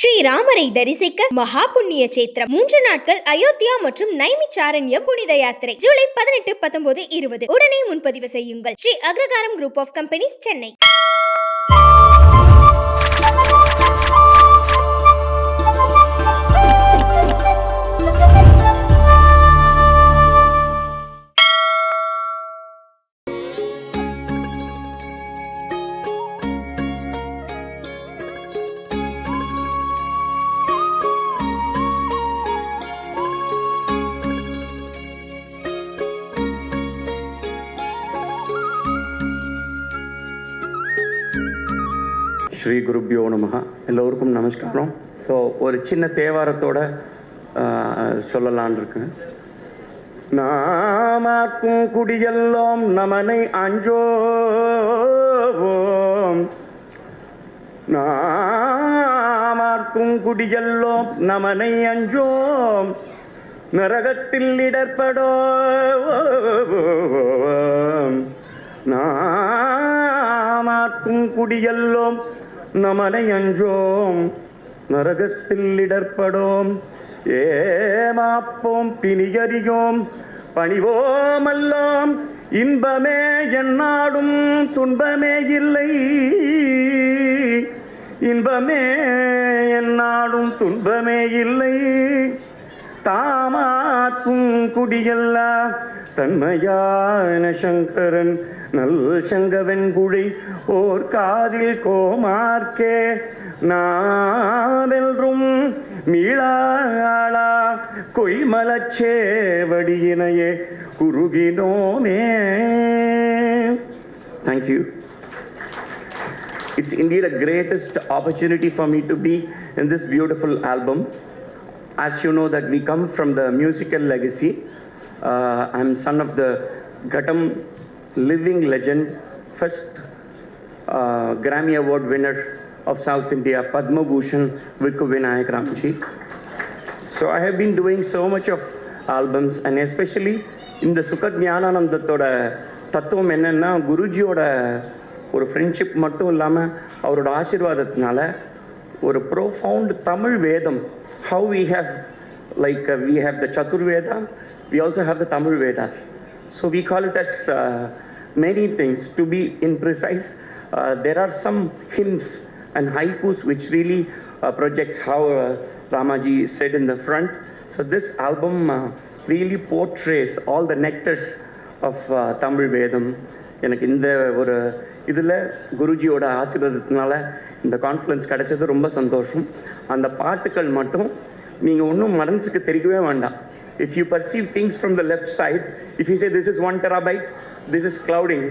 ஸ்ரீராமரை தரிசிக்க மகா புண்ணிய சேத்திரம் மூன்று நாட்கள் அயோத்தியா மற்றும் நைமிச்சாரண்ய புனித யாத்திரை. ஜூலை பதினெட்டு பத்தொன்பது இருபது. உடனே முன்பதிவு செய்யுங்கள். Shri Agraharam group of companies Chennai. Shri குருப்யோ நமஹ. எல்லோருக்கும் நமஸ்காரம். ஸோ ஒரு சின்ன தேவாரத்தோட சொல்லலான் இருக்கேன். நாமாக்கும் குடியெல்லாம் நமனை அஞ்சோவோம். நாமாக்கும் குடியெல்லோம் நமனை அஞ்சோம். நரகத்தில் இடர்படோ நாமாக்கும் குடியெல்லோம் நமனை நரகத்தில் இடர்படோம். ஏமாப்போம் பிணியறியோம். பணிவோமல்லாம் இன்பமே என்னாடும். துன்பமே இல்லை. இன்பமே என்னாடும். துன்பமே இல்லை. தாமாக்கும் குடியல்ல. தன்மையான Sankaran நல் சங்கவன் குழி ஓர் காதில் கோமார்க்கே நாவெல்றும் மீளாளா கொய்மலச்சேவடியினையே குறுகினோமே thank you It's indeed a greatest opportunity for me to be in this beautiful album. As you know that we come from the musical legacy. Uh, I'm son of the Ghatam living legend, first Grammy award winner of South India Padma Bhushan Vikku Bhushan Vikuvinay Ramji. So I have been doing so much albums and especially இந்த சுக ஞானானந்தத்தோட தத்துவம் என்னென்னா குருஜியோட ஒரு friendship மட்டும் இல்லாமல் அவரோட ஆசீர்வாதத்தினால ஒரு profound Tamil Vedam how we have like we have the Chaturveda we also have the Tamil Vedas So we call it as uh, many things to be imprecise, uh, there are some hymns and haikus which really uh, projects how uh, ramaji said in the front so this album uh, really portrays all the nectars of uh, tamil vedam எனக்கு இந்த ஒரு இதில் குருஜியோட ஆசீர்வாதத்தினால இந்த confidence கிடைச்சது ரொம்ப சந்தோஷம் அந்த பாட்டுக்கள் மட்டும் நீங்கள் ஒன்றும் மனசுக்கு தெரியவே வேண்டாம் if you perceive things from the left side, if you say this is one terabyte, this is clouding.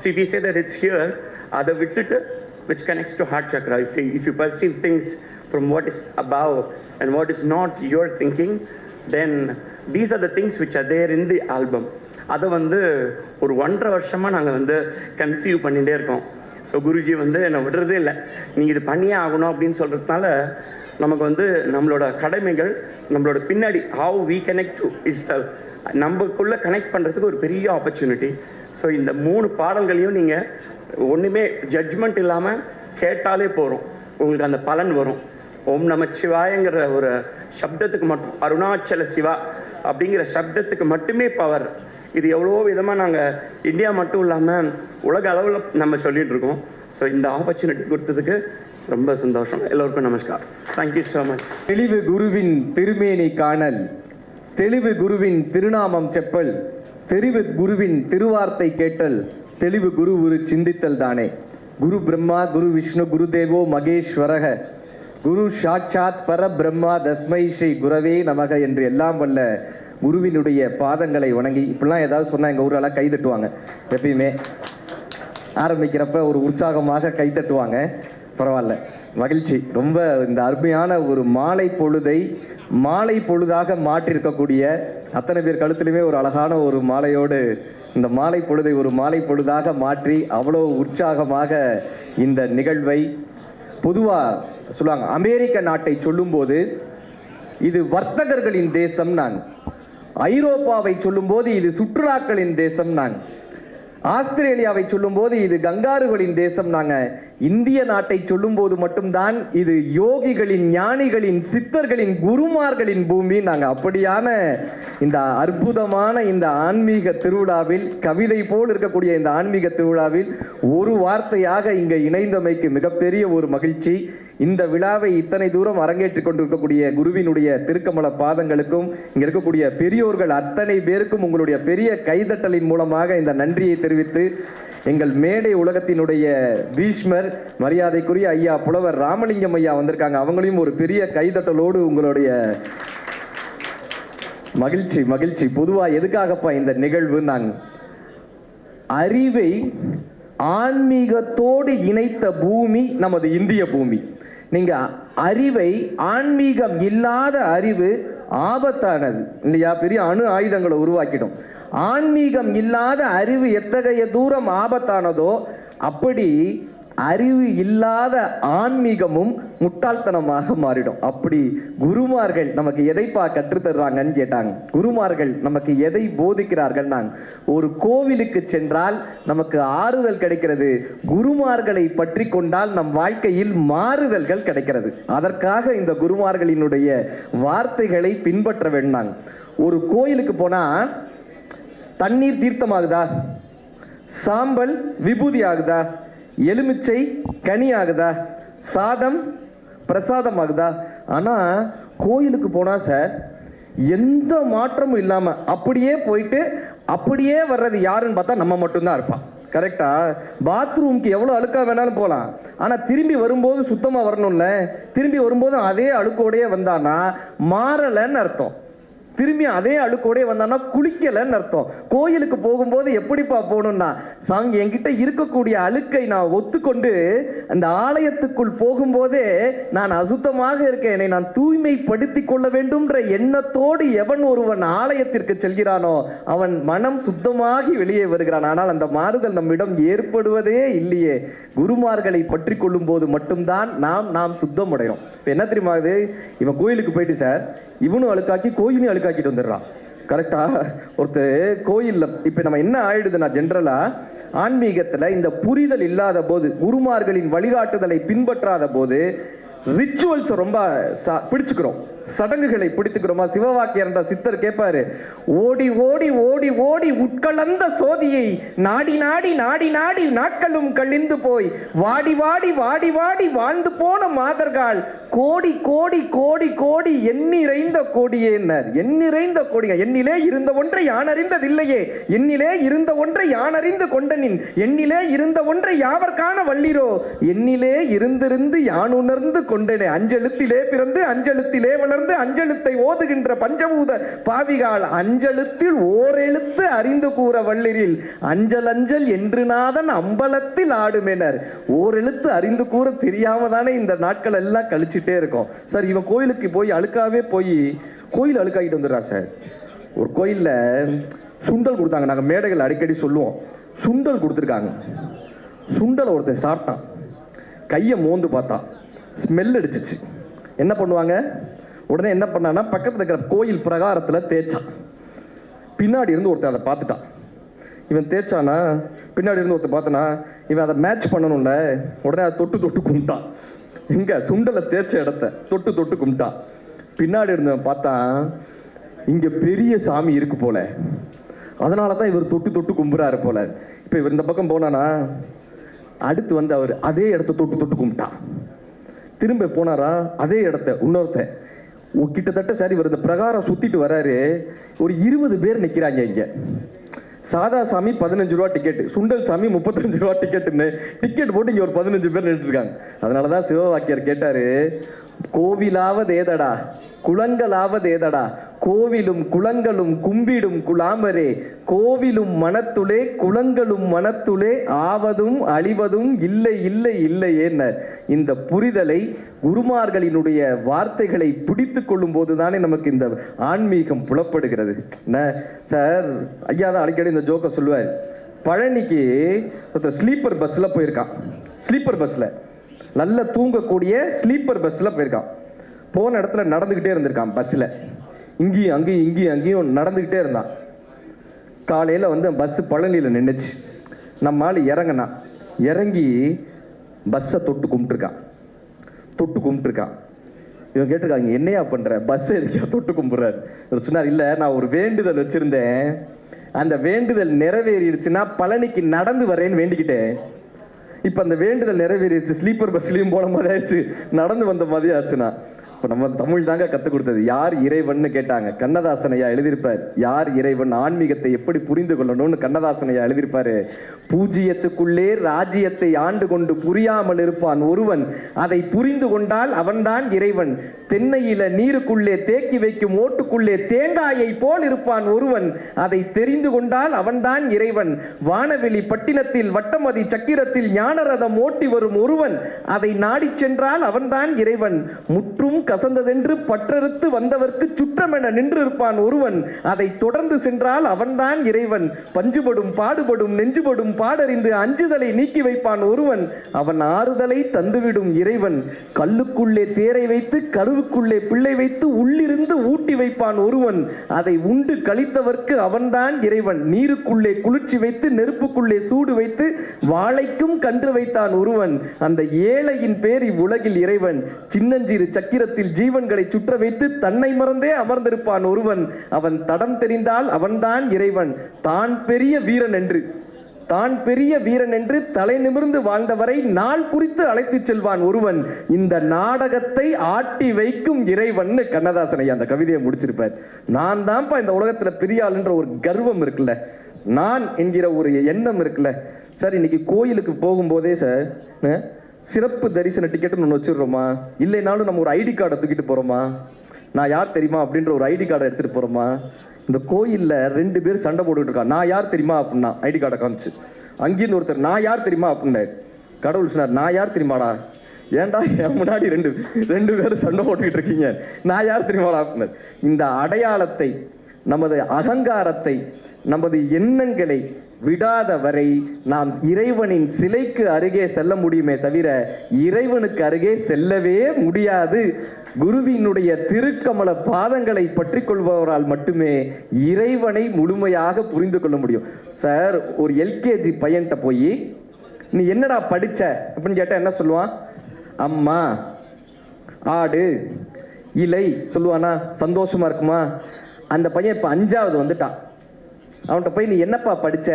So if you say that it's here, other vittita, which connects to heart chakra, if you, if you perceive things from what is above and what is not your thinking, then these are the things which are there in the album. அதை வந்து ஒரு ஒன்றரை வருஷமாக நாங்கள் வந்து conceive பண்ணிகிட்டே இருக்கோம் so Guruji வந்து என்னை விடுறதே இல்லை நீங்கள் இது பண்ணியே ஆகணும் அப்படின்னு சொல்கிறதுனால நமக்கு வந்து நம்மளோட கடமைகள் நம்மளோட பின்னாடி how we connect to it's uh, நமக்குள்ளே கனெக்ட் பண்ணுறதுக்கு ஒரு பெரிய ஆப்பர்ச்சுனிட்டி ஸோ இந்த மூணு பாடல்களையும் நீங்கள் ஒன்றுமே ஜட்ஜ்மெண்ட் இல்லாமல் கேட்டாலே போகிறோம் உங்களுக்கு அந்த பலன் வரும். ஓம் நம சிவாயங்கிற ஒரு சப்தத்துக்கு மட்டும் அருணாச்சல சிவா அப்படிங்கிற சப்தத்துக்கு மட்டுமே பவர் இது எவ்வளோ விதமாக நாங்கள் இந்தியா மட்டும் இல்லாமல் உலக அளவில் நம்ம சொல்லிகிட்டு இருக்கோம். ஸோ இந்த ஆப்பர்ச்சுனிட்டி கொடுத்ததுக்கு ரொம்ப சந்தோஷம். எல்லோருக்கும் நமஸ்கார். தேங்க்யூ ஸோ மச் தெளிவு குருவின் திருமேனி காணல் தெளிவு குருவின் திருநாமம் செப்பல் தெளிவு குருவின் திருவார்த்தை கேட்டல் தெளிவு குரு ஒரு சிந்தித்தல் தானே. குரு பிரம்மா குரு விஷ்ணு குரு தேவோ மகேஸ்வரக. குரு சாட்சாத் பர பிரம்மா தஸ்மை ஸ்ரீ குரவே நமக என்று எல்லாம் வல்ல குருவினுடைய பாதங்களை வணங்கி இப்படிலாம் ஏதாவது சொன்னால் எங்கள் ஊரெல்லாம் கை தட்டுவாங்க. எப்பயுமே ஆரம்பிக்கிறப்ப ஒரு உற்சாகமாக கை தட்டுவாங்க. பரவாயில்ல. மகிழ்ச்சி. ரொம்ப இந்த அருமையான ஒரு மாலை பொழுதை மாலை பொழுதாக மாற்றிருக்கக்கூடிய அத்தனை பேர் கழுத்துலையுமே ஒரு அழகான ஒரு மாலையோடு இந்த மாலை பொழுதை ஒரு மாலை பொழுதாக மாற்றி அவ்வளோ உற்சாகமாக இந்த நிகழ்வை பொதுவாக சொல்லுவாங்க அமெரிக்க நாட்டை சொல்லும்போது இது வர்த்தகர்களின் தேசம் நாங்கள் ஐரோப்பாவை சொல்லும்போது இது சுற்றுலாக்களின் தேசம் நாங்கள் ஆஸ்திரேலியாவை சொல்லும்போது இது கங்காருகளின் தேசம் நாங்கள் இந்திய நாட்டை சொல்லும்போது மட்டும்தான் இது யோகிகளின் ஞானிகளின் சித்தர்களின் குருமார்களின் பூமி. நாங்கள் அப்படியான இந்த அற்புதமான இந்த ஆன்மீக திருவிழாவில் கவிதை போல் இருக்கக்கூடிய இந்த ஆன்மீக திருவிழாவில் ஒரு வார்த்தையாக இங்கே இணைந்தமைக்கு மிகப்பெரிய ஒரு மகிழ்ச்சி. இந்த விழாவை இத்தனை தூரம் அரங்கேற்றிக் கொண்டிருக்கக்கூடிய குருவினுடைய திருக்கமல பாதங்களுக்கும் இங்க இருக்கக்கூடிய பெரியோர்கள் அத்தனை பேருக்கும் உங்களுடைய பெரிய கைதட்டலின் மூலமாக இந்த நன்றியை தெரிவித்து எங்கள் மேடை உலகத்தினுடைய பீஷ்மர் மரியாதைக்குரிய ஐயா புலவர் ராமலிங்கம் ஐயா வந்திருக்காங்க. அவங்களையும் ஒரு பெரிய கைதட்டலோடு உங்களுடைய மகிழ்ச்சி மகிழ்ச்சி. பொதுவா எதுக்காகப்பா இந்த நிகழ்வு? நாங்க அறிவை ஆன்மீகத்தோடு இணைத்த பூமி நமது இந்திய பூமி. நீங்க அறிவை ஆன்மீகம் இல்லாத அறிவு ஆபத்தானது. இல்லையா? பெரிய அணு ஆயுதங்களை உருவாக்கிடும். ஆன்மீகம் இல்லாத அறிவு எத்தகைய தூரம் ஆபத்தானதோ அப்படி அறிவு இல்லாத ஆன்மீகமும் முட்டாள்தனமாக மாறிடும். அப்படி குருமார்கள் நமக்கு எதைப்பா கற்றுத் தருவாங்கன்னு கேட்டாங்க. குருமார்கள் நமக்கு எதை போதிக்கிறார்கள் நாங்க ஒரு கோவிலுக்கு சென்றால் நமக்கு ஆறுதல் கிடைக்கிறது. குருமார்களை பற்றி கொண்டால் நம் வாழ்க்கையில் மாறுதல்கள் கிடைக்கிறது. அதற்காக இந்த குருமார்களினுடைய வார்த்தைகளை பின்பற்ற வேண்டாங்க. ஒரு கோயிலுக்கு போனால் தண்ணீர் தீர்த்தமாகுதா? சாம்பல் விபூதி ஆகுதா எலுமிச்சை கனி ஆகுதா சாதம் பிரசாதம் ஆகுதா ஆனால் கோயிலுக்கு போனால் சார் எந்த மாற்றமும் இல்லாமல் அப்படியே போயிட்டு அப்படியே வர்றது யாருன்னு பார்த்தா நம்ம மட்டும்தான் இருப்பான் கரெக்டா பாத்ரூம்க்கு எவ்வளோ அழுக்காக வேணாலும் போகலாம் ஆனால் திரும்பி வரும்போது சுத்தமாக வரணும்ல? திரும்பி வரும்போது அதே அழுக்கோடையே வந்தான்னா மாறலைன்னு அர்த்தம். திரும்பி அதே அழுக்கோடே வந்தான்னா குளிக்கலைன்னு அர்த்தம். கோயிலுக்கு போகும்போது எப்படிப்பா போகணும்னா சாங் என்கிட்ட இருக்கக்கூடிய அழுக்கை நான் ஒத்துக்கொண்டு அந்த ஆலயத்துக்குள் போகும்போதே நான் அசுத்தமாக இருக்கேன். என்னை நான் தூய்மைப்படுத்தி கொள்ள வேண்டும்ன்ற எண்ணத்தோடு எவன் ஒருவன் ஆலயத்திற்கு செல்கிறானோ அவன் மனம் சுத்தமாகி வெளியே வருகிறான். ஆனால் அந்த மாறுதல் நம்மிடம் ஏற்படுவதே இல்லையே. குருமார்களை பற்றி கொள்ளும் போது மட்டும்தான் நாம் நாம் சுத்தம் அடையும் இப்போ என்ன தெரியுமா இது? இவன் கோயிலுக்கு போயிட்டு சார் இவனும் அழுக்காக்கி கோயிலையும் ஆக்கிட்டு வந்துடுறான் கரெக்டா ஒருத்தர் கோயிலில் இப்போ நம்ம என்ன ஆயிடுதுன்னா ஜென்ரலா ஆன்மீகத்தில் இந்த புரிதல் இல்லாத போது குருமார்களின் வழிகாட்டுதலை பின்பற்றாத போது ரிச்சுவல்ஸ் ரொம்ப ச- பிடிச்சுக்கிறோம். சடங்குகளை பிடித்துக்கிறோமா சிவவாக்கியர் என்ற சித்தர் கேட்பாரு ஓடி ஓடி ஓடி ஓடி உட்கலந்த சோதியை நாடி நாடி நாடி நாடி நாட்களும் கழிந்து போய் வாடி வாடி வாடி வாடி வாழ்ந்து போன மாதர்கள் கோடி கோடி கோடி கோடி எண்ணிறைந்த கோடியேன்னர் எண்ணிறைந்த கோடிங்க எண்ணிலே இருந்த ஒன்றை யான் அறிந்ததில்லையே எண்ணிலே இருந்த ஒன்றை யான் அறிந்து கொண்டனின் எண்ணிலே இருந்த ஒன்றை யாவர் வள்ளிரோ எண்ணிலே இருந்திருந்து யான் உணர்ந்து கொண்டனே. அஞ்செழுத்திலே பிறந்து அஞ்செழுத்திலே வளர்ந்து அஞ்செழுத்தை ஓதுகின்ற பஞ்சபூத பாவிகால் அஞ்செழுத்தில் ஓரெழுத்து அறிந்து கூற வள்ளிரில் அஞ்சல் அஞ்சல் என்று நாதன் அம்பலத்தில் ஆடுமெனர். ஓரெழுத்து அறிந்து கூற தெரியாம தானே இந்த நாட்கள் எல்லாம் கழிச்சிட்டே இருக்கோம். சார் இவன் கோயிலுக்கு போய் அழுக்காவே போய் கோயில் அழுக்காகிட்டு வந்துடுறான் சார். ஒரு கோயில்ல சுண்டல் கொடுத்தாங்க. நாங்கள் மேடைகள் அடிக்கடி சொல்லுவோம். சுண்டல் கொடுத்துருக்காங்க. சுண்டலை ஒருத்தன் சாப்பிட்டான். கையை மோந்து பார்த்தான். ஸ்மெல் அடிச்சிச்சு. என்ன பண்ணுவாங்க? உடனே என்ன பண்ணான்னா பக்கத்தில் இருக்கிற கோயில் பிரகாரத்தில் தேய்ச்சான். பின்னாடி இருந்து ஒருத்தன் அதை பார்த்துட்டான். இவன் தேய்ச்சானா பின்னாடி இருந்து ஒருத்தன் பார்த்தனா இவன் அதை மேட்ச் பண்ணணும்ல உடனே அதை தொட்டு தொட்டு கும்பிட்டான். எங்க சுண்டலை தேய்ச்ச இடத்த தொட்டு தொட்டு கும்பிட்டான். பின்னாடி இருந்தவன் பார்த்தான் இங்கே பெரிய சாமி இருக்கு போல. அதனால தான் இவர் தொட்டு தொட்டு கும்புறாரு போல. இப்போ இவர் இந்த பக்கம் போனானா அடுத்து வந்து அவர் அதே இடத்த தொட்டு தொட்டு கும்பிட்டான். திரும்ப போனாரா அதே இடத்த இன்னொருத்தன். கிட்டத்தட்ட சரி இவர் இந்த பிரகாரம் சுத்திட்டு வராரு. ஒரு இருபது பேர் நிக்கிறாங்க இங்க. சாதா சாமி பதினஞ்சு ரூபா டிக்கெட் சுண்டல் சாமி முப்பத்தஞ்சு ரூபா டிக்கெட்டுன்னு டிக்கெட் போட்டு இங்க ஒரு பதினஞ்சு பேர் நின்றுட்டு இருக்காங்க. அதனாலதான் சிவவாக்கியர் கேட்டாரு கோவிலாவது ஏதடா குளங்களாவது ஏதடா கோவிலும் குளங்களும் கும்பிடும் குலாமரே கோவிலும் மனத்துளே குளங்களும் மனத்துளே ஆவதும் அழிவதும் இல்லை இல்லை இல்லை என்ன இந்த புரிதலை குருமார்களினுடைய வார்த்தைகளை பிடித்து கொள்ளும் போதுதானே நமக்கு இந்த ஆன்மீகம் புலப்படுகிறது. என்ன? சார் ஐயா தான் அடிக்கடி இந்த ஜோக்கை சொல்லுவார். பழனிக்கு ஒருத்தர் ஸ்லீப்பர் பஸ்ஸில் போயிருக்கான். ஸ்லீப்பர் பஸ்ஸில் நல்ல தூங்கக்கூடிய ஸ்லீப்பர் பஸ்ஸில் போயிருக்கான். போன இடத்துல நடந்துக்கிட்டே இருந்திருக்கான் பஸ்ஸில் இங்கேயும் அங்கேயும் இங்கேயும் அங்கேயும் நடந்துக்கிட்டே இருந்தான். காலையில் வந்து பஸ்ஸு பழனியில் நின்றுச்சு நம்ம ஆள் இறங்கினான் இறங்கி பஸ்ஸை தொட்டு கும்பிட்டுருக்கான். தொட்டு கும்பிட்டுருக்கான். இவன் கேட்டிருக்காங்க என்னையா பண்ணுற பஸ்ஸை எதுக்கியா தொட்டு கும்பிட்றாரு? இவர் சொன்னார் இல்லை நான் ஒரு வேண்டுதல் வச்சுருந்தேன். அந்த வேண்டுதல் நிறைவேறிடுச்சுன்னா பழனிக்கு நடந்து வரேன்னு வேண்டிக்கிட்டேன். இப்போ அந்த வேண்டுதல் நிறைவேறிடுச்சு ஸ்லீப்பர் பஸ்லேயும் போன மாதிரி ஆயிடுச்சு. நடந்து வந்த மாதிரி ஆச்சுன்னா. இப்போ நம்ம தமிழ் தாங்க கற்றுக் கொடுத்தது. யார் இறைவன்னு கேட்டாங்க. கண்ணதாசனையா எழுதியிருப்பார். யார் இறைவன் ஆன்மீகத்தை எப்படி புரிந்து கொள்ளணும்னு கண்ணதாசனையா எழுதியிருப்பாரு. பூஜ்ஜியத்துக்குள்ளே ராஜ்யத்தை ஆண்டு கொண்டு புரியாமல் இருப்பான் ஒருவன். அதை புரிந்து கொண்டால் அவன்தான் இறைவன். தென்னையில நீருக்குள்ளே தேக்கி வைக்கும் ஓட்டுக்குள்ளே தேங்காயை போல் இருப்பான் ஒருவன். அதை தெரிந்து கொண்டால் அவன்தான் இறைவன். வானவெளி பட்டினத்தில் வட்டமதி சக்கிரத்தில் ஞானரதம் ஓட்டி வரும் ஒருவன். அதை நாடிச் சென்றால் அவன்தான் இறைவன். முற்றும் கசந்ததென்று பற்றறுத்து வந்தவர்க்கு சுற்றமென நின்று இருப்பான் ஒருவன். அதை தொடர்ந்து சென்றால் அவன்தான் இறைவன். பஞ்சுபடும் பாடுபடும் நெஞ்சுபடும் பாடறிந்து அஞ்சுதலை நீக்கி வைப்பான் ஒருவன். அவன் ஆறுதலை தந்துவிடும் இறைவன். கல்லுக்குள்ளே தேரை வைத்து கருவுக்குள்ளே பிள்ளை வைத்து உள்ளிருந்து ஊட்டி வைப்பான் ஒருவன். அதை உண்டு கழித்தவர்க்கு அவன்தான் இறைவன். நீருக்குள்ளே குளிர்ச்சி வைத்து நெருப்புக்குள்ளே சூடு வைத்து வாழைக்கும் கன்று வைத்தான் ஒருவன். அந்த ஏழையின் பேர் இவ்வுலகில் இறைவன். சின்னஞ்சிறு சக்கிரத்தில் ஜீவன்களை சுற்ற வைத்து தன்னை மறந்தே அமர்ந்திருப்பான் ஒருவன். அவன் தடம் தெரிந்தால் அவன்தான் இறைவன். தான் பெரிய வீரன் என்று. தான் பெரிய வீரன் என்று தலை நிமிர்ந்து வாழ்ந்தவரை நாள் குறித்து அழைத்துச் செல்வான் ஒருவன். இந்த நாடகத்தை ஆட்டி வைக்கும் இறைவன் கண்ணதாசனை அந்த கவிதையை முடிச்சிருப்பார். நான் தான்ப்பா இந்த உலகத்துல பெரிய ஆளுன்ற ஒரு கர்வம் இருக்குல்ல. நான் என்கிற ஒரு எண்ணம் இருக்குல்ல. சார் இன்னைக்கு கோயிலுக்கு போகும்போதே சார் சிறப்பு தரிசன டிக்கெட்னு ஒன்று வச்சிடுறோமா? இல்லைனாலும் நம்ம ஒரு ஐடி கார்டை தூக்கிட்டு போகிறோமா நான் யார் தெரியுமா அப்படின்ற ஒரு ஐடி கார்டை எடுத்துகிட்டு போகிறோமா இந்த கோயிலில் ரெண்டு பேர் சண்டை போட்டுக்கிட்டு இருக்கான் நான் யார் தெரியுமா அப்படின்னா ஐடி கார்டை காமிச்சு. அங்கேருந்து ஒருத்தர் நான் யார் தெரியுமா? அப்படின்னாரு. கடவுள் சொன்னார் நான் யார் தெரியுமாடா? ஏன்டா என் முன்னாடி ரெண்டு ரெண்டு பேரும் சண்டை போட்டுக்கிட்டு இருக்கீங்க. நான் யார் தெரியுமாடா? அப்படின்னாரு. இந்த அடையாளத்தை நமது அகங்காரத்தை நமது எண்ணங்களை விடாத வரை நாம் இறைவனின் சிலைக்கு அருகே செல்ல முடியுமே தவிர இறைவனுக்கு அருகே செல்லவே முடியாது. குருவினுடைய திருக்கமல பாதங்களை பற்றி கொள்பவரால் மட்டுமே இறைவனை முழுமையாக புரிந்து கொள்ள முடியும். சார் ஒரு எல்கேஜி பையன்கிட்ட போய் நீ என்னடா படிச்ச? அப்படின்னு கேட்டா என்ன சொல்லுவான்? அம்மா ஆடு இலை சொல்லுவானா? சந்தோஷமா இருக்குமா? அந்த பையன் இப்ப அஞ்சாவது வந்துட்டான். அவன்கிட்ட போய் நீ என்னப்பா படிச்ச?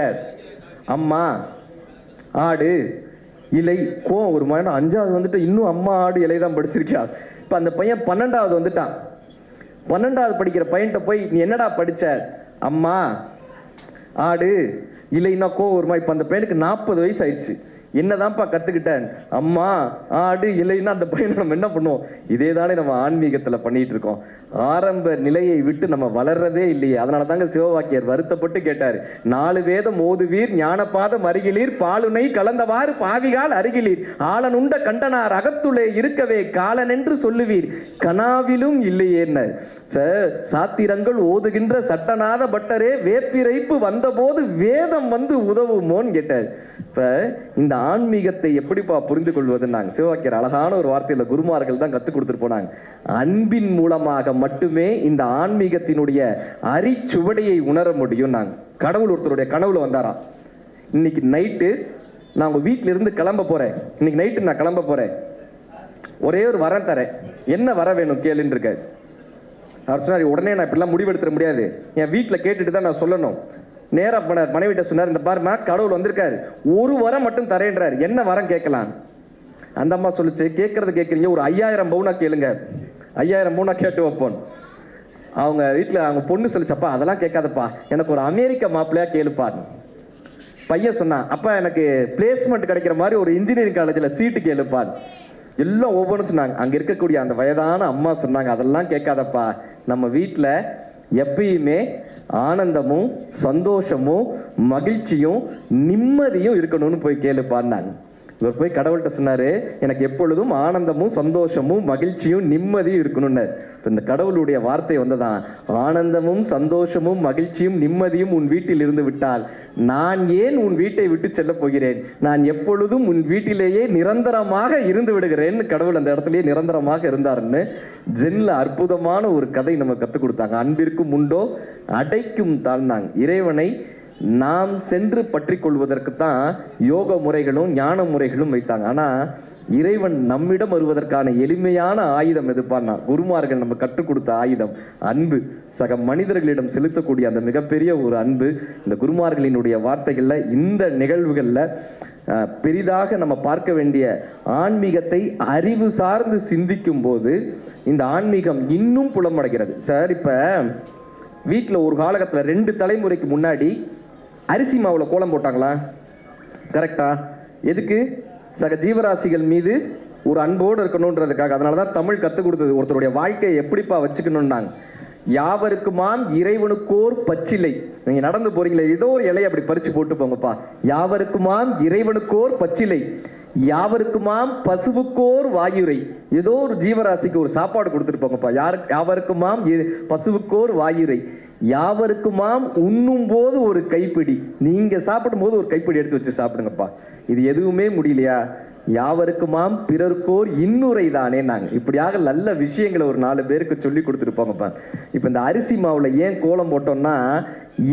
அம்மா ஆடு இலை கோவம் ஒரு மாதிரி. அஞ்சாவது வந்துட்டு இன்னும் அம்மா ஆடு இலை தான் படிச்சிருக்கியா இப்போ அந்த பையன் பன்னெண்டாவது வந்துட்டான். பன்னெண்டாவது படிக்கிற பையன்கிட்ட போய் நீ என்னடா படிச்ச? அம்மா ஆடு இல்லைன்னா கோவம் வருமா இப்போ அந்த பையனுக்கு நாற்பது வயசு ஆயிடுச்சு. என்னதான்ப்பா கத்துக்கிட்டேன்? அம்மா ஆடு இல்லைன்னா அந்த பையனை நம்ம என்ன பண்ணுவோம்? இதே தானே நம்ம ஆன்மீகத்துல பண்ணிட்டு இருக்கோம். ஆரம்ப நிலையை விட்டு நம்ம வளர்றதே இல்லையே. அதனால தாங்க சிவவாக்கியர் வருத்தப்பட்டு கேட்டார். நாலு வேதம் ஓதுவீர் ஞானபாதம் அருகிலீர் பாலுனை கலந்தவாறு பாவிகால் அருகிலீர். ஆளனுண்ட கண்டனார் அகத்துளே இருக்கவே காலனென்று சொல்லுவீர். கனாவிலும் இல்லையேன்ன. சாத்திரங்கள் ஓதுகின்ற சட்டநாத பட்டரே வேப்பிரைப்பு வந்தபோது வேதம் வந்து உதவுமோன்னு கேட்டார். இப்போ இந்த ஆன்மீகத்தை எப்படிப்பா புரிந்து கொள்வதுன்னாங்க சிவவாக்கியர் அழகான ஒரு வார்த்தையில் குருமார்கள் தான் கற்றுக் கொடுத்துட்டு போனாங்க. அன்பின் மூலமாக மட்டுமே இந்த ஆன்மீகத்தினுடைய அரிச்சுவடையை உணர முடியும் நாங்கள் கடவுள் ஒருத்தருடைய கனவுல வந்தாராம் இன்னைக்கு நைட்டு நான் உங்கள் வீட்டிலிருந்து இருந்து கிளம்ப போறேன். இன்னைக்கு நைட்டு நான் கிளம்ப போறேன். ஒரே ஒரு வரம் தரேன். என்ன வர வேணும் கேளுன்னு இருக்காரு. அவர் சொன்னார் உடனே நான் இப்படிலாம் முடிவெடுத்துட முடியாது. என் வீட்டில் கேட்டுட்டு தான் நான் சொல்லணும். நேராக போனார் மனைவிட்ட சொன்னார் இந்த பாருமா கடவுள் வந்திருக்காரு. ஒரு வரம் மட்டும் தரேன்றார். என்ன வரம் கேட்கலாம்? அந்த அம்மா சொல்லிச்சு கேட்கறது கேட்குறீங்க. ஒரு ஐயாயிரம் பவுனா கேளுங்க. ஐயாயிரம் பவுனா கேட்டு வைப்போம். அவங்க வீட்டில் அவங்க பொண்ணு சொல்லிச்சப்பா அதெல்லாம் கேட்காதப்பா. எனக்கு ஒரு அமெரிக்க மாப்பிள்ளையா கேளுப்பார் பையன் சொன்னான் அப்பா எனக்கு பிளேஸ்மெண்ட் கிடைக்கிற மாதிரி ஒரு இன்ஜினியரிங் காலேஜில் சீட்டு கேளுப்பார் எல்லாம் ஒவ்வொன்றும் சொன்னாங்க. அங்கே இருக்கக்கூடிய அந்த வயதான அம்மா சொன்னாங்க. அதெல்லாம் கேட்காதப்பா. நம்ம வீட்டில் எப்பயுமே ஆனந்தமும் சந்தோஷமும் மகிழ்ச்சியும் நிம்மதியும் இருக்கணும்னு போய் கேளுப்பான்னாங்க. இவர் போய் கடவுள்கிட்ட சொன்னாரு எனக்கு எப்பொழுதும் ஆனந்தமும் சந்தோஷமும் மகிழ்ச்சியும் நிம்மதியும் இருக்கணும்னு. இந்த கடவுளுடைய வார்த்தை வந்ததான் ஆனந்தமும் சந்தோஷமும் மகிழ்ச்சியும் நிம்மதியும் உன் வீட்டில் இருந்து விட்டால் நான் ஏன் உன் வீட்டை விட்டு செல்ல போகிறேன்? நான் எப்பொழுதும் உன் வீட்டிலேயே நிரந்தரமாக இருந்து விடுகிறேன்னு கடவுள் அந்த இடத்துலயே நிரந்தரமாக இருந்தாருன்னு ஜென்ல அற்புதமான ஒரு கதை நம்ம கற்றுக் கொடுத்தாங்க. அன்பிற்கும் உண்டோ அடைக்கும் தாழ்ந்தாங்க. இறைவனை நாம் சென்று பற்றி கொள்வதற்கு தான் யோக முறைகளும் ஞான முறைகளும் வைத்தாங்க. ஆனா இறைவன் நம்மிடம் வருவதற்கான எளிமையான ஆயுதம் எதுப்பான்னா குருமார்கள் நம்ம கற்றுக் கொடுத்த ஆயுதம் அன்பு. சக மனிதர்களிடம் செலுத்தக்கூடிய அந்த மிகப்பெரிய ஒரு அன்பு இந்த குருமார்களினுடைய வார்த்தைகள்ல இந்த நிகழ்வுகள்ல பெரிதாக நம்ம பார்க்க வேண்டிய ஆன்மீகத்தை அறிவு சார்ந்து சிந்திக்கும் போது இந்த ஆன்மீகம் இன்னும் புலமடைகிறது. சார் இப்ப வீட்டில் ஒரு காலகட்டத்தில் ரெண்டு தலைமுறைக்கு முன்னாடி அரிசி மாவில் கோலம் போட்டாங்களா? கரெக்டா எதுக்கு? சக ஜீவராசிகள் மீது ஒரு அன்போடு இருக்கணுன்றதுக்காக. அதனால தான் தமிழ் கற்றுக் கொடுத்தது. ஒருத்தருடைய வாழ்க்கையை எப்படிப்பா வச்சுக்கணுன்னாங்க யாவருக்குமாம் இறைவனுக்கோர் பச்சிலை. நீங்க நடந்து போறீங்களே ஏதோ ஒரு இலையை அப்படி பறிச்சு போட்டு போங்கப்பா. யாவருக்குமாம் இறைவனுக்கோர் பச்சிலை. யாவருக்குமாம் பசுவுக்கோர் வாயுரை. ஏதோ ஒரு ஜீவராசிக்கு ஒரு சாப்பாடு கொடுத்துட்டு போங்கப்பா. யாருக்கு யாவருக்குமாம் பசுவுக்கோர் வாயுரை. யாவருக்குமாம் உண்ணும் போது ஒரு கைப்பிடி. நீங்க சாப்பிடும் போது ஒரு கைப்பிடி எடுத்து வச்சு சாப்பிடுங்கப்பா. இது எதுவுமே முடியலையா? யாவருக்குமாம் பிறர்க்கோர் இன்னுரை தானே நாங்க. இப்படியாக நல்ல விஷயங்களை ஒரு நாலு பேருக்கு சொல்லி கொடுத்துருப்பாங்கப்பா இப்போ இப்ப இந்த அரிசி மாவுல ஏன் கோலம் போட்டோம்னா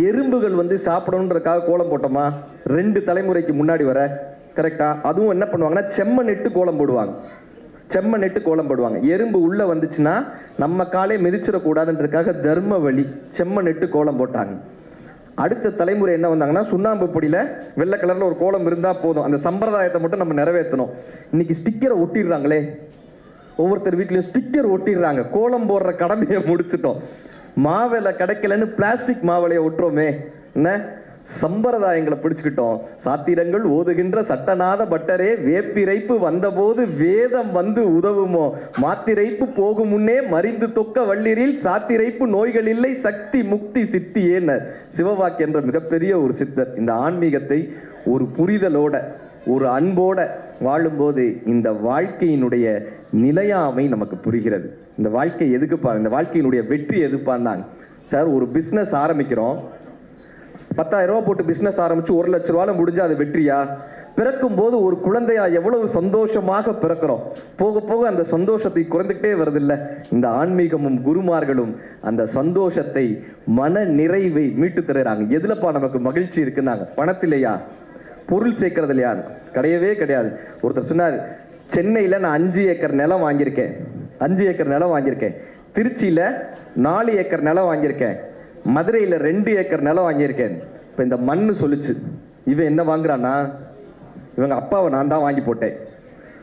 எறும்புகள் வந்து சாப்பிடணுன்றதுக்காக கோலம் போட்டோமா? ரெண்டு தலைமுறைக்கு முன்னாடி வர. கரெக்டா அதுவும் என்ன பண்ணுவாங்கன்னா செம்மண் இட்டு கோலம் போடுவாங்க. செம்ம நெட்டு கோலம் போடுவாங்க. எறும்பு உள்ள வந்துச்சுன்னா நம்ம காலே மிதிச்சிடக்கூடாதுன்றதுக்காக தர்ம வழி செம்மண் நெட்டு கோலம் போட்டாங்க. அடுத்த தலைமுறை என்ன வந்தாங்கன்னா சுண்ணாம்பு பொடியில வெள்ளை கலர்ல ஒரு கோலம் இருந்தா போதும். அந்த சம்பிரதாயத்தை மட்டும் நம்ம நிறைவேற்றணும். இன்னைக்கு ஸ்டிக்கரை ஒட்டிடுறாங்களே. ஒவ்வொருத்தர் வீட்லயும் ஸ்டிக்கர் ஒட்டிடுறாங்க. கோலம் போடுற கடமையை முடிச்சிட்டோம். மாவில கிடைக்கலன்னு பிளாஸ்டிக் மாவிலையை ஒட்டுறோமே. என்ன? சம்பிரதாயங்களை பிடிச்சுக்கிட்டோம். சாத்திரங்கள் ஓதுகின்ற சட்டநாத பட்டரே வேப்பிரைப்பு வந்தபோது வேதம் வந்து உதவுமோ? மாத்திரைப்பு போகும் முன்னே மறிந்து தொக்க வள்ளிரில் சாத்திரைப்பு நோய்கள் இல்லை சக்தி முக்தி சித்தி ஏன சிவவாக்கு என்ற மிகப்பெரிய ஒரு சித்தர். இந்த ஆன்மீகத்தை ஒரு புரிதலோட ஒரு அன்போட வாழும்போது இந்த வாழ்க்கையினுடைய நிலையாமை நமக்கு புரிகிறது. இந்த வாழ்க்கை எதுக்குப்பா? இந்த வாழ்க்கையினுடைய வெற்றி எதுப்பான்னாங்க சார் ஒரு பிஸ்னஸ் ஆரம்பிக்கிறோம். பத்தாயிரம் ரூபா போட்டு பிஸ்னஸ் ஆரம்பிச்சு ஒரு லட்ச ரூபாயில முடிஞ்சா அது வெற்றியா? பிறக்கும் போது ஒரு குழந்தையா எவ்வளவு சந்தோஷமாக பிறக்கிறோம்? போக போக அந்த சந்தோஷத்தை குறைந்துக்கிட்டே வருதில்ல. இந்த ஆன்மீகமும் குருமார்களும் அந்த சந்தோஷத்தை மன நிறைவை மீட்டு தருகிறாங்க. எதுலப்பா நமக்கு மகிழ்ச்சி இருக்குன்னாங்க? பணத்திலையா? பொருள் சேர்க்கறது இல்லையா கிடையவே கிடையாது. ஒருத்தர் சொன்னார் சென்னையில் நான் அஞ்சு ஏக்கர் நிலம் வாங்கியிருக்கேன். அஞ்சு ஏக்கர் நிலம் வாங்கியிருக்கேன். திருச்சியில் நாலு ஏக்கர் நிலம் வாங்கியிருக்கேன். மதுரையில் ரெண்டு ஏக்கர் நிலம் வாங்கியிருக்கேன். இப்போ இந்த மண்ணு சொல்லுச்சு. இவன் என்ன வாங்குறான்னா இவங்க அப்பாவை நான் தான் வாங்கி போட்டேன்.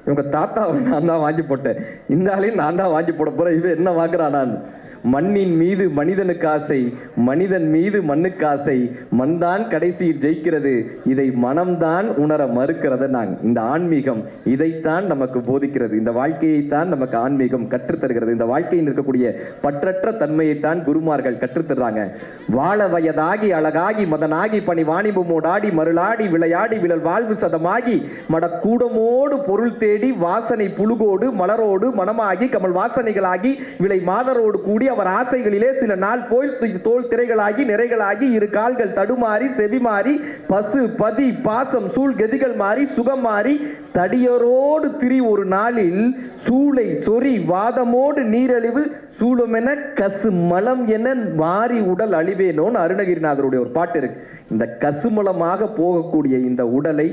இவங்க தாத்தாவை நான் தான் வாங்கி போட்டேன். இந்த ஆளையும் நான் தான் வாங்கி போட போறேன். இவன் என்ன வாங்குறானான்னு. மண்ணின் மீது மனிதனுக்கு ஆசை மனிதன் மீது மண்ணுக்கு ஆசை. மண்தான் கடைசியில் ஜெயிக்கிறது. இதை மனம்தான் உணர மறுக்கிறது நாங்கள் இந்த ஆன்மீகம் இதைத்தான் நமக்கு போதிக்கிறது. இந்த வாழ்க்கையைத்தான் நமக்கு ஆன்மீகம் கற்றுத்தருகிறது. இந்த வாழ்க்கையில் இருக்கக்கூடிய பற்றற்ற தன்மையைத்தான் குருமார்கள் கற்றுத்தர்றாங்க. வாழ வயதாகி அழகாகி மதனாகி பணி வாணிபமோடாடி மருளாடி விளையாடி விழல் வாழ்வு சதமாகி மடக்கூடமோடு பொருள் தேடி வாசனை புழுகோடு மலரோடு மனமாகி கமல் வாசனைகளாகி விலை மாதரோடு கூடி கூடி அவர் ஆசைகளிலே சில நாள் போய் தோல் திரைகளாகி நிறைகளாகி இரு கால்கள் தடுமாறி செவி மாறி பசு பதி பாசம் சூழ் கதிகள் மாறி சுகம் மாறி தடியரோடு திரி ஒரு நாளில் சூளை சொறி வாதமோடு நீரழிவு சூழுமென கசு மலம் என மாறி உடல் அழிவேனோன்னு அருணகிரிநாதருடைய ஒரு பாட்டு இருக்கு. இந்த கசுமலமாக போகக்கூடிய இந்த உடலை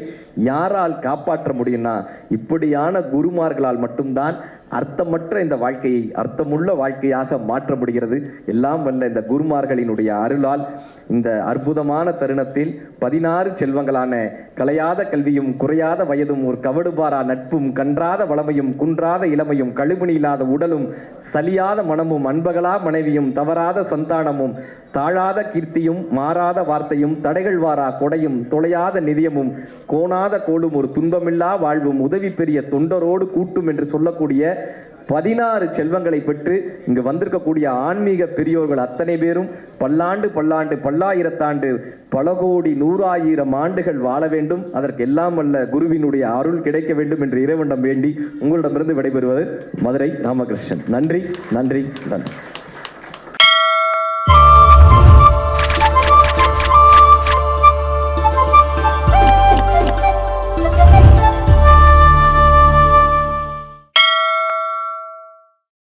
யாரால் காப்பாற்ற முடியும்னா இப்படியான குருமார்களால் மட்டும்தான் அர்த்தமற்ற இந்த வாழ்க்கையை அர்த்தமுள்ள வாழ்க்கையாக மாற்ற முடிகிறது எல்லாம் வல்ல இந்த குருமார்களினுடைய அருளால் இந்த அற்புதமான தருணத்தில் பதினாறு செல்வங்களான கலையாத கல்வியும் குறையாத வயதும் ஒரு கவடுபாரா நட்பும் கன்றாத வளமையும் குன்றாத இளமையும் கழுவுணி இல்லாத உடலும் சலியாத மனமும் அன்பகலா மனைவியும் தவறாத சந்தானமும் தாழாத கீர்த்தியும் மாறாத வார்த்தையும் தடைகள் வாரா கொடையும் தொலையாத நிதியமும் கோணாத கோலும் ஒரு துன்பமில்லா வாழ்வும் உதவி பெரிய தொண்டரோடு கூட்டும் என்று சொல்லக்கூடிய பதினாறு செல்வங்களை பெற்று இங்கு வந்திருக்கக்கூடிய ஆன்மீக பெரியோர்கள் அத்தனை பேரும் பல்லாண்டு பல்லாண்டு பல்லாயிரத்தாண்டு பல கோடி நூறாயிரம் ஆண்டுகள் வாழ வேண்டும். அதற்கு எல்லாம் வல்ல குருவினுடைய அருள் கிடைக்க வேண்டும் என்று இறைவனிடம் வேண்டி உங்களிடமிருந்து விடைபெறுவது மதுரை ராமகிருஷ்ணன். நன்றி நன்றி நன்றி.